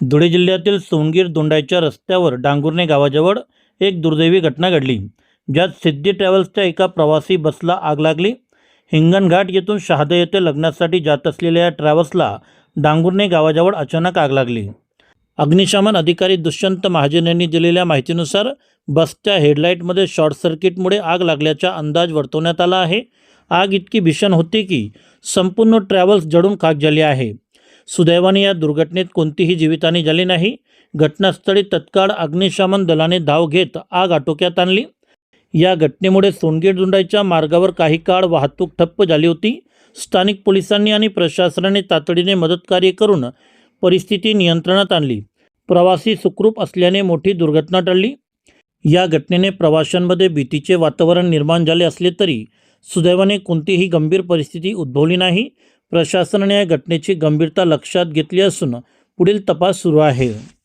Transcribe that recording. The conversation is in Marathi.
धुळे जिल्ह्यातील सोनगीर दोंडाईच्या रस्त्यावर डांगुर्णे गावाजवळ एक दुर्दैवी घटना घडली. ज्यात सिद्धी ट्रॅव्हल्सच्या एका प्रवासी बसला आग लागली. हिंगणघाट येथून शहादा येथे लग्नासाठी जात असलेल्या या ट्रॅव्हल्सला डांगुर्णे गावाजवळ अचानक आग लागली. अग्निशमन अधिकारी दुष्यंत महाजन यांनी दिलेल्या माहितीनुसार बसच्या हेडलाईटमध्ये शॉर्ट सर्किटमुळे आग लागल्याचा अंदाज वर्तवण्यात आला आहे. आग इतकी भीषण होती की संपूर्ण ट्रॅव्हल्स जळून खाक झाली आहे. सुदैवाने या दुर्घटनेत कोणतीही जीवितहानी झाली नाही. घटनास्थळी तत्काळ अग्निशमन दलाने धाव घेत आग आटोक्यात आणली. या घटनेमुळे सोनगेटजुंडाईच्या मार्गावर काही काळ वाहतूक ठप्प झाली होती. स्थानिक पोलिसांनी आणि प्रशासनाने तातडीने मदतकार्य करून परिस्थिती नियंत्रणात आणली. प्रवासी सुखरूप असल्याने मोठी दुर्घटना टळली. या घटनेने प्रवाशांमध्ये भीतीचे वातावरण निर्माण झाले असले तरी सुदैवाने कोणतीही गंभीर परिस्थिती उद्भवली नाही. प्रशासनाने या घटनेची गंभीरता लक्षात घेतली असून पुढील तपास सुरू आहे.